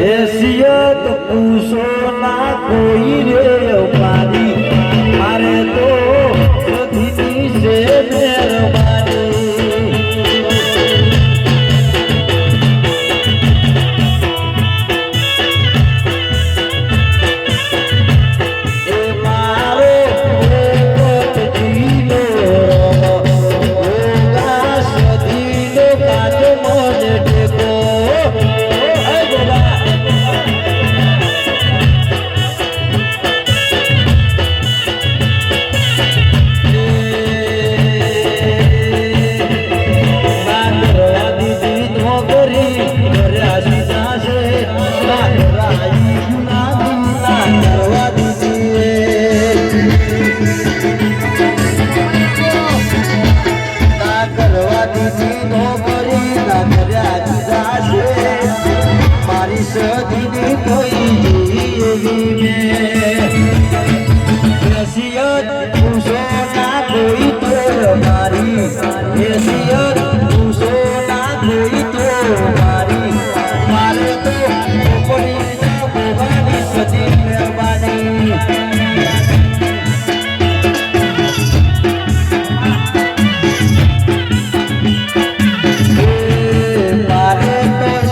હેસિયત પૂછો ના કોઈ રે સદીની કોઈ રસિયત પૂછો ના કોઈ તો મારી. રસિયત પૂછો ના કોઈ તો મારી. મારે તો ઉપરી ના ભગવાનની સદી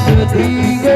સદી